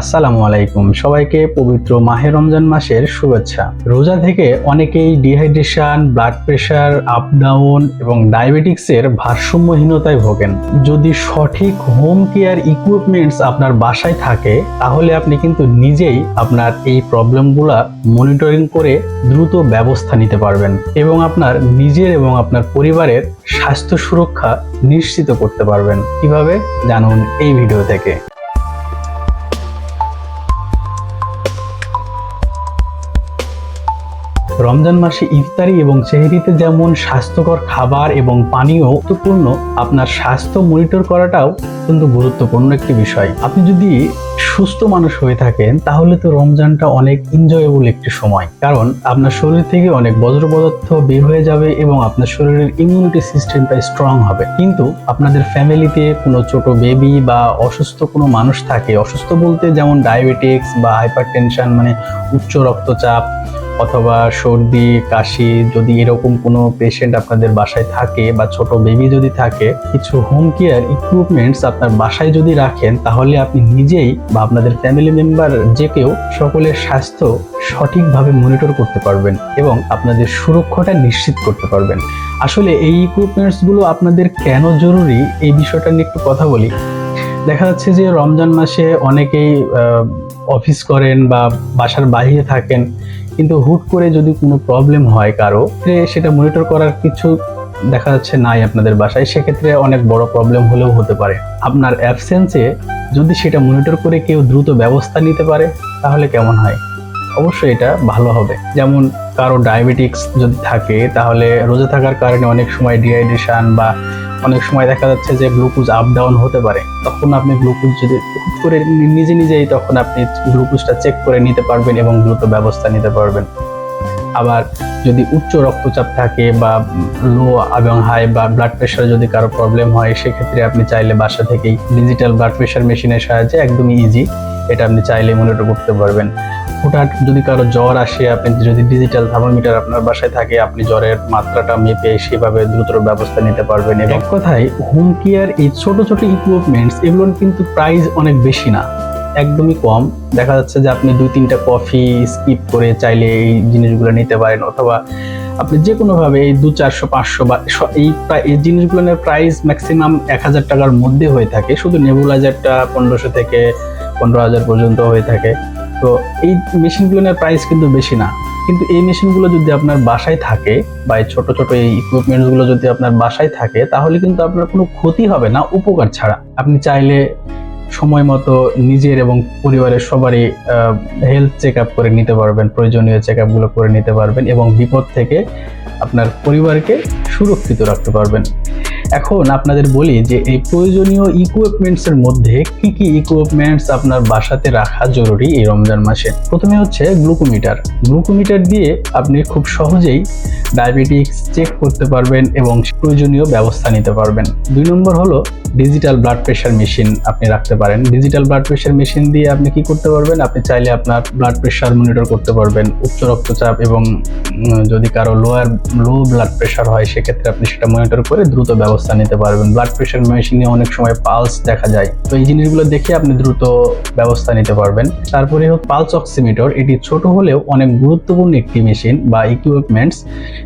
আসসালামু আলাইকুম। সবাইকে পবিত্র মাহে রমজান মাসের শুভেচ্ছা। রোজা থেকে অনেকেই dehydration, blood pressure, up down এবং ডায়াবেটিক্সের ভারসাম্যহীনতায় ভোগেন। যদি সঠিক হোম কেয়ার ইকুইপমেন্টস আপনার বাসায় থাকে, তাহলে আপনি কিন্তু নিজেই আপনার এই প্রবলেমগুলা মনিটরিং করে দ্রুত ব্যবস্থা নিতে পারবেন এবং আপনার নিজের এবং আপনার পরিবারের স্বাস্থ্য সুরক্ষা নিশ্চিত করতে পারবেন। কীভাবে? জানুন এই ভিডিও থেকে। রমজান মাসে ইফতারি এবং সেহরিতে যেমন স্বাস্থ্যকর খাবার এবং পানীয় গুরুত্বপূর্ণ, আপনার স্বাস্থ্য মনিটর করাটাও কিন্তু গুরুত্বপূর্ণ একটি বিষয়। আপনি যদি সুস্থ মানুষ হয়ে থাকেন, তাহলে তো রমজানটা অনেক এনজয়েবল একটি সময়। কারণ আপনার শরীর থেকে অনেক বজ্র পদার্থ বের হয়ে যাবে এবং আপনার শরীরের ইমিউনিটি সিস্টেমটা স্ট্রং হবে। কিন্তু আপনাদের ফ্যামিলিতে কোনো ছোট বেবি বা অসুস্থ কোনো মানুষ থাকে, অসুস্থ বলতে যেমন ডায়াবেটিক্স বা হাইপার টেনশন মানে উচ্চ রক্তচাপ অথবা সর্দি, কাশি যদি এরকম কোনো পেশেন্ট আপনাদের বাসায় থাকে বা ছোট বেবি যদি থাকে, কিছু হোম কেয়ার ইকুইপমেন্টস আপনার বাসায় যদি রাখেন, তাহলে আপনি নিজেই বা আপনাদের ফ্যামিলি মেম্বার যে কেউ, সকলের স্বাস্থ্য সঠিকভাবে মনিটর করতে পারবেন এবং আপনাদের সুরক্ষাটা নিশ্চিত করতে পারবেন। আসলে এই ইকুইপমেন্টসগুলো আপনাদের কেন জরুরি, এই বিষয়টা নিয়ে একটু কথা বলি। দেখা যাচ্ছে যে রমজান মাসে অনেকেই অফিস করেন বা বাসার বাইরে থাকেন। কিন্তু হুট করে যদি কোনো প্রবলেম হয় কারও সেটা মনিটর করার কিছু দেখা যাচ্ছে নাই আপনাদের বাসায়, সেক্ষেত্রে অনেক বড় প্রবলেম হলেও হতে পারে। আপনার অ্যাবসেন্সে যদি সেটা মনিটর করে কেউ দ্রুত ব্যবস্থা নিতে পারে, তাহলে কেমন হয়? অবশ্যই এটা ভালো হবে। যেমন কারও ডায়াবেটিক্স যদি থাকে, তাহলে রোজা থাকার কারণে অনেক সময় ডিহাইড্রেশন বা অনেক সময় দেখা যাচ্ছে যে গ্লুকোজ আপ ডাউন হতে পারে। তখন আপনি গ্লুকোজ যদি করে নিজে নিজেই তখন আপনি গ্লুকোজটা চেক করে নিতে পারবেন এবং দ্রুত ব্যবস্থা নিতে পারবেন। আবার যদি উচ্চ রক্তচাপ থাকে বা লো এবং হাই বা ব্লাড প্রেশার যদি কারও প্রবলেম হয় সেক্ষেত্রে আপনি চাইলে বাসা থেকেই ডিজিটাল ব্লাড প্রেশার মেশিনের সাহায্যে একদমই ইজি এটা আপনি চাইলে মনিটর করতে পারবেন। হঠাৎ যদি কারও জ্বর আসে আপনি যদি ডিজিটাল থার্মোমিটার আপনার বাসায় থাকে আপনি জ্বরের মাত্রাটা মেপে সেভাবে দ্রুত ব্যবস্থা নিতে পারবেন। এবং এক কথায় হোম কেয়ার এই ছোট ছোট ইকুইপমেন্টস এগুলোর কিন্তু প্রাইস অনেক বেশি না। একদমই কম। দেখা যাচ্ছে যে আপনি দুই, তিনটা কফি স্কিপ করে চাইলে এই জিনিসগুলো নিতে পারেন অথবা আপনি যে কোনোভাবে এই দু, চারশো, পাঁচশো বা এই প্রায়, এই জিনিসগুলোর প্রাইস ম্যাক্সিমাম এক হাজার টাকার মধ্যে হয়ে থাকে। শুধু নেবুলাইজারটা পনেরোশো থেকে পনেরো হাজার পর্যন্ত হয়ে থাকে। তো এই মেশিনগুলোর প্রাইস কিন্তু বেশি না। কিন্তু এই মেশিনগুলো যদি আপনার বাসায় থাকে বা এই ছোট ছোট এই ইকুইপমেন্টসগুলো যদি আপনার বাসায় থাকে, তাহলে কিন্তু আপনার কোনো ক্ষতি হবে না, উপকার ছাড়া। আপনি চাইলে সময় মতো নিজের এবং পরিবারের সবারই হেলথ চেক আপ করে নিতে পারবেন, প্রয়োজনীয় চেক আপগুলো করে নিতে পারবেন এবং বিপদ থেকে আপনার পরিবারকে সুরক্ষিত রাখতে পারবেন। এখন আপনাদের বলি যে এই প্রয়োজনীয় ইকুইপমেন্টসের মধ্যে কি কি ইকুইপমেন্টস আপনার বাসাতে রাখা জরুরি এই রমজান মাসে? প্রথমে হচ্ছে গ্লুকোমিটার গ্লুকোমিটার দিয়ে আপনি খুব সহজেই ডায়াবেটিক্স চেক করতে পারবেন এবং প্রয়োজনীয় ব্যবস্থা নিতে পারবেন। দুই নম্বর হলো ডিজিটাল ব্লাড প্রেশার মেশিন আপনি রাখতে পারেন। ডিজিটাল ব্লাড প্রেশার মেশিন দিয়ে আপনি কি করতে পারবেন? আপনি চাইলে আপনার ব্লাড প্রেশার মনিটর করতে পারবেন, উচ্চ রক্তচাপ এবং যদি কারও লোয়ার লো ব্লাড প্রেশার হয়, সেক্ষেত্রে আপনি সেটা মনিটর করে দ্রুত ব্যবস্থা নিতে পারবেন। ব্লাড প্রেশার মেশিনে অনেক সময় পালস দেখা যায়। তো এই জিনিসগুলো দেখে আপনি দ্রুত ব্যবস্থা নিতে পারবেন। তারপরে হোক পালস অক্সিমিটার এটি ছোট হলেও অনেক গুরুত্বপূর্ণ একটি মেশিন বা ইকুইপমেন্টস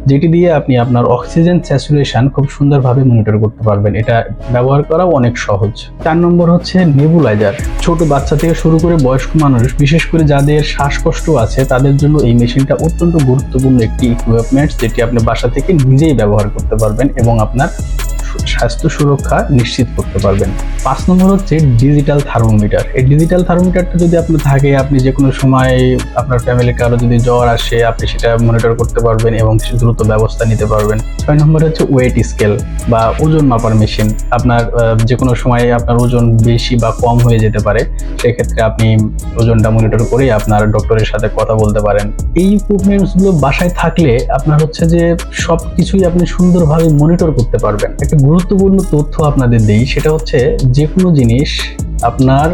যেটি দিয়ে আপনি আপনার অক্সিজেন স্যাচুরেশন খুব সুন্দরভাবে মনিটর করতে পারবেন। এটা ব্যবহার করাও অনেক সহজ। চার নম্বর হচ্ছে নেবুলাইজার ছোট বাচ্চা থেকে শুরু করে বয়স্ক মানুষ, বিশেষ করে যাদের শ্বাসকষ্ট আছে, তাদের জন্য এই মেশিনটা অত্যন্ত গুরুত্বপূর্ণ একটি ইকুইপমেন্টস যেটি আপনি বাসা থেকে নিজেই ব্যবহার করতে পারবেন এবং আপনার স্বাস্থ্য সুরক্ষা নিশ্চিত করতে পারবেন। পাঁচ নম্বর হচ্ছে ডিজিটাল থার্মোমিটার এই ডিজিটাল থার্মোমিটারটা যদি আপনার থাকে, আপনি যে কোনো সময় আপনার ফ্যামিলি কারও যদি জ্বর আসে, আপনি সেটা মনিটর করতে পারবেন এবং দ্রুত ব্যবস্থা নিতে পারবেন। ছয় নম্বর হচ্ছে ওয়েট স্কেল বা ওজন মাপার মেশিন আপনার যে কোনো সময় আপনার ওজন বেশি বা কম হয়ে যেতে পারে, সেক্ষেত্রে আপনি ওজনটা মনিটর করে আপনার ডক্টরের সাথে কথা বলতে পারেন। এই ইকুইপমেন্টসগুলো বাসায় থাকলে আপনার হচ্ছে যে সব কিছুই আপনি সুন্দরভাবে মনিটর করতে পারবেন। একটা গুরুত্বপূর্ণ তথ্য আপনাদের দিই, সেটা হচ্ছে যে কোনো জিনিস আপনার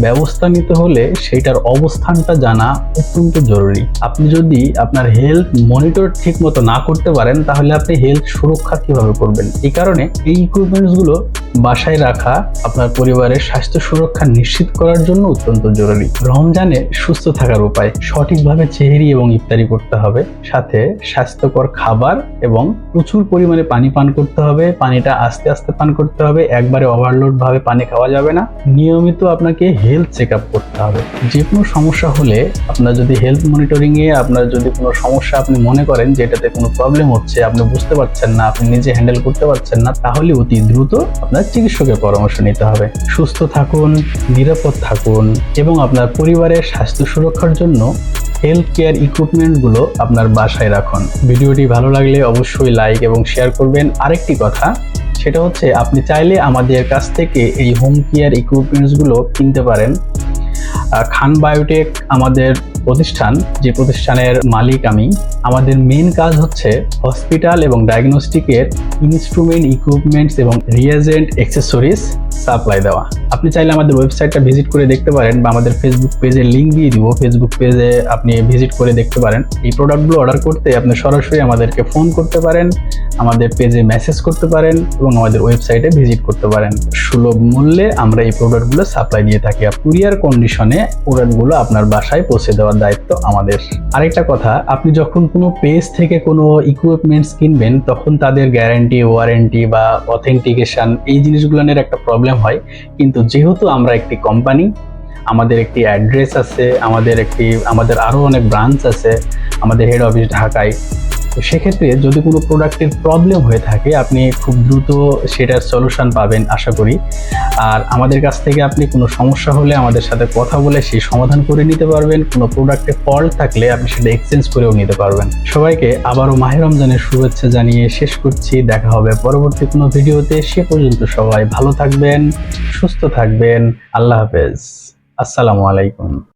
ব্যবস্থা নিতে হলে সেইটার অবস্থানটা জানা অত্যন্ত জরুরি। আপনি যদি আপনার হেলথ মনিটর ঠিক মতো না করতে পারেন, তাহলে আপনি হেলথ সুরক্ষা কীভাবে করবেন? এই কারণে এই ইকুইপমেন্টসগুলো বাসায় রাখা আপনার পরিবারের স্বাস্থ্য সুরক্ষা নিশ্চিত করার জন্য অত্যন্ত জরুরি। রমজানে সুস্থ থাকার উপায়, সঠিকভাবে চেহারি এবং ইফতারি করতে হবে। সাথে স্বাস্থ্যকর খাবার এবং প্রচুর পরিমাণে পানি পান করতে হবে। পানিটা আস্তে আস্তে পান করতে হবে। একবারে ওভারলোড ভাবে পানি খাওয়া যাবে না। নিয়মিত আপনাকে হেলথ চেক আপ করতে হবে। যে কোনো সমস্যা হলে আপনার যদি হেলথ মনিটরিং এ আপনার যদি কোনো সমস্যা আপনি মনে করেন যে এটাতে কোনো প্রবলেম হচ্ছে, আপনি বুঝতে পারছেন না, আপনি নিজে হ্যান্ডেল করতে পারছেন না, তাহলে অতি দ্রুত আপনার চিকিৎসকের পরামর্শ নিতে হবে। সুস্থ থাকুন, নিরাপদ থাকুন এবং আপনার পরিবারের স্বাস্থ্য সুরক্ষার জন্য হেলথ কেয়ার ইকুইপমেন্টগুলো আপনার বাসায় রাখুন। ভিডিওটি ভালো লাগলে অবশ্যই লাইক এবং শেয়ার করবেন। আরেকটি কথা, সেটা হচ্ছে আপনি চাইলে আমাদের কাছ থেকে এই হোম কেয়ার ইকুইপমেন্টসগুলো কিনতে পারেন। খান বায়োটেক আমাদের প্রতিষ্ঠান, যে প্রতিষ্ঠানের মালিক আমি, আমাদের মেন কাজ হচ্ছে হসপিটাল এবং ডায়াগনস্টিকের ইনস্ট্রুমেন্ট ইকুইপমেন্টস এবং রিয়েজেন্ট অ্যাক্সেসরিজ সাপ্লাই দেওয়া। আপনি চাইলে আমাদের ওয়েবসাইটটা ভিজিট করে দেখতে পারেন বা আমাদের ফেসবুক পেজে লিঙ্ক দিয়ে দিব। ফেসবুক পেজে আপনি ভিজিট করে দেখতে পারেন। এই প্রোডাক্টগুলো অর্ডার করতে আপনি সরাসরি আমাদেরকে ফোন করতে পারেন, আমাদের পেজে মেসেজ করতে পারেন এবং আমাদের ওয়েবসাইটে ভিজিট করতে পারেন। সুলভ মূল্যে আমরা এই প্রোডাক্টগুলো সাপ্লাই দিয়ে থাকি আর কুরিয়ার কন্ডিশনে প্রোডাক্টগুলো আপনার বাসায় পৌঁছে দেওয়ার দায়িত্ব আমাদের। আরেকটা কথা, আপনি যখন কোনো পেজ থেকে কোনো ইকুইপমেন্টস কিনবেন, তখন তাদের গ্যারান্টি ওয়ারেন্টি বা অথেন্টিকেশন এই জিনিসগুলোর একটা প্রবলেম হয়। কিন্তু যেহেতু আমরা একটি কোম্পানি আমাদের একটি অ্যাড্রেস আছে, আমাদের একটি, আমাদের আরও অনেক ব্রাঞ্চ আছে, আমাদের হেড অফিস ঢাকায় তো সেক্ষেত্রে যদি কোনো প্রোডাক্টের প্রবলেম হয়ে থাকে, আপনি খুব দ্রুত সেটার সলিউশন পাবেন আশা করি। আর আমাদের কাছ থেকে আপনি কোনো সমস্যা হলে আমাদের সাথে কথা বলে সেই সমাধান করে নিতে পারবেন। কোনো প্রোডাক্টে ফল্ট থাকলে আপনি সেটা এক্সচেঞ্জ করেও নিতে পারবেন। সবাইকে আবারও মাহের রমজানের শুভেচ্ছা জানিয়ে শেষ করছি। দেখা হবে পরবর্তী কোনো ভিডিওতে। সে পর্যন্ত সবাই ভালো থাকবেন, সুস্থ থাকবেন। আল্লাহ হাফেজ। আসসালামু আলাইকুম।